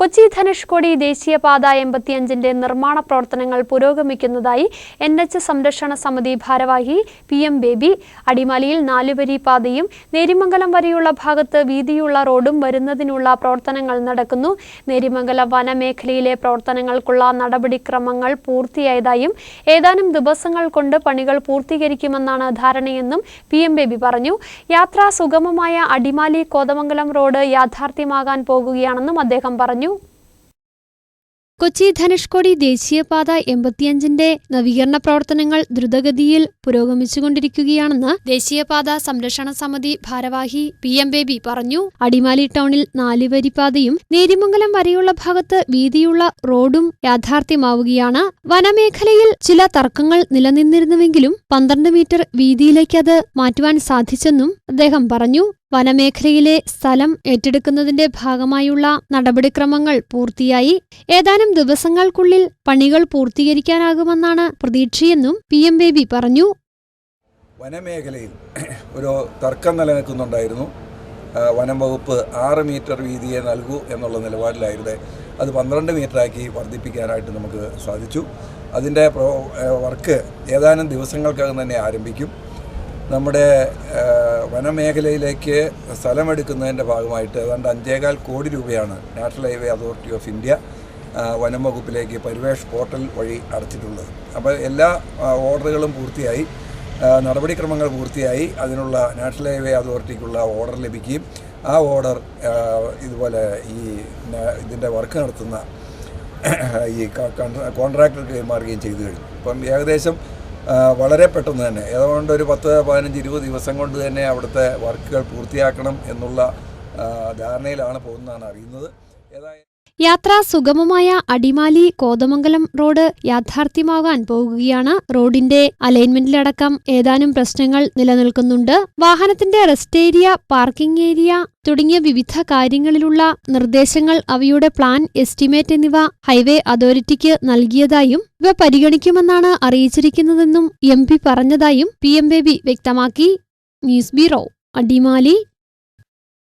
കൊച്ചി ധനുഷ്കോടി ദേശീയപാത എൺപത്തിയഞ്ചിന്റെ നിർമ്മാണ പ്രവർത്തനങ്ങൾ പുരോഗമിക്കുന്നതായി എൻ എച്ച് സംരക്ഷണ സമിതി ഭാരവാഹി പി എം ബേബി. അടിമാലിയിൽ നാലുവരി പാതയും നേരിമംഗലം വരെയുള്ള ഭാഗത്ത് വീതിയുള്ള റോഡും വരുന്നതിനുള്ള പ്രവർത്തനങ്ങൾ നടക്കുന്നു. നേരിമംഗലം വനമേഖലയിലെ പ്രവർത്തനങ്ങൾക്കുള്ള നടപടിക്രമങ്ങൾ പൂർത്തിയായതായും ഏതാനും ദിവസങ്ങൾ കൊണ്ട് പണികൾ പൂർത്തീകരിക്കുമെന്നാണ് ധാരണയെന്നും പി എം ബേബി പറഞ്ഞു. യാത്ര സുഗമമായ അടിമാലി കോതമംഗലം റോഡ് യാഥാർത്ഥ്യമാകാൻ പോകുകയാണെന്നും അദ്ദേഹം പറഞ്ഞു. കൊച്ചി ധനുഷ്കോടി ദേശീയപാത എൺപത്തിയഞ്ചിന്റെ നവീകരണ പ്രവർത്തനങ്ങൾ ദ്രുതഗതിയിൽ പുരോഗമിച്ചുകൊണ്ടിരിക്കുകയാണെന്ന് ദേശീയപാത സംരക്ഷണ സമിതി ഭാരവാഹി പി എം ബേബി പറഞ്ഞു. അടിമാലി ടൗണിൽ നാലുവരി പാതയും നേരിമംഗലം വരെയുള്ള ഭാഗത്ത് വീതിയുള്ള റോഡും യാഥാർത്ഥ്യമാവുകയാണ്. വനമേഖലയിൽ ചില തർക്കങ്ങൾ നിലനിന്നിരുന്നുവെങ്കിലും പന്ത്രണ്ട് മീറ്റർ വീതിയിലേക്ക് അത് മാറ്റുവാൻ സാധിച്ചെന്നും അദ്ദേഹം പറഞ്ഞു. വനമേഖലയിലെ സ്ഥലം ഏറ്റെടുക്കുന്നതിന്റെ ഭാഗമായുള്ള നടപടിക്രമങ്ങൾ പൂർത്തിയായി. ഏതാനും ദിവസങ്ങൾക്കുള്ളിൽ പണികൾ പൂർത്തീകരിക്കാനാകുമെന്നാണ് പ്രതീക്ഷയെന്നും പി എം ബേബി പറഞ്ഞു. വനമേഖലയിൽ ഒരു തർക്കം നിലനിൽക്കുന്നുണ്ടായിരുന്നു. വനം വകുപ്പ് ആറ് മീറ്റർ വീതിയെ നൽകൂ എന്നുള്ള നിലപാടിലായിരുന്നു. അത് പന്ത്രണ്ട് മീറ്ററാക്കി വർദ്ധിപ്പിക്കാനായിട്ട് നമുക്ക് സാധിച്ചു. അതിന്റെ വർക്ക് ഏതാനും ദിവസങ്ങൾക്കകം തന്നെ ആരംഭിക്കും. നമ്മുടെ വനമേഖലയിലേക്ക് സ്ഥലമെടുക്കുന്നതിന്റെ ഭാഗമായിട്ട് ഏതാണ്ട് അഞ്ചേകാൽ കോടി രൂപയാണ് national highway authority of India വനം വകുപ്പിലേക്ക് പരിവേഷ് പോർട്ടൽ വഴി അടച്ചിട്ടുള്ളത്. അപ്പോൾ എല്ലാ ഓർഡറുകളും പൂർത്തിയായി നടപടിക്രമങ്ങൾ പൂർത്തിയായി അതിനുള്ള നാഷണൽ ഹൈവേ അതോറിറ്റിക്കുള്ള ഓർഡർ ലഭിക്കുകയും ആ ഓർഡർ ഇതുപോലെ ഈ ഇതിന്റെ വർക്ക് നടത്തുന്ന ഈ കോൺട്രാക്ടർക്ക് കൈമാറുകയും ചെയ്തു കഴിഞ്ഞു. അപ്പം ഏകദേശം വളരെ പെട്ടെന്ന് തന്നെ. ഏതാണ്ട് ഒരു പത്ത് പതിനഞ്ച് ഇരുപത് ദിവസം കൊണ്ട് തന്നെ അവിടുത്തെ വർക്കുകൾ പൂർത്തിയാക്കണം എന്നുള്ള ധാരണയിലാണ് പോകുന്നതാണ് അറിയുന്നത്. ഏതായാലും യാത്ര സുഗമമായ അടിമാലി കോതമംഗലം റോഡ് യാഥാർത്ഥ്യമാകാൻ പോകുകയാണ് റോഡിന്റെ അലൈൻമെന്റിലടക്കം ഏതാനും പ്രശ്നങ്ങൾ നിലനിൽക്കുന്നുണ്ട്. വാഹനത്തിന്റെ റെസ്റ്റ് ഏരിയ പാർക്കിംഗ് ഏരിയ തുടങ്ങിയ വിവിധ കാര്യങ്ങളിലുള്ള നിർദ്ദേശങ്ങൾ അവയുടെ പ്ലാൻ എസ്റ്റിമേറ്റ് എന്നിവ ഹൈവേ അതോറിറ്റിക്ക് നൽകിയതായും ഇവ പരിഗണിക്കുമെന്നാണ് അറിയിച്ചിരിക്കുന്നതെന്നും എം പി പറഞ്ഞതായും പി എം ബേബി വ്യക്തമാക്കി. News bureau Adimali.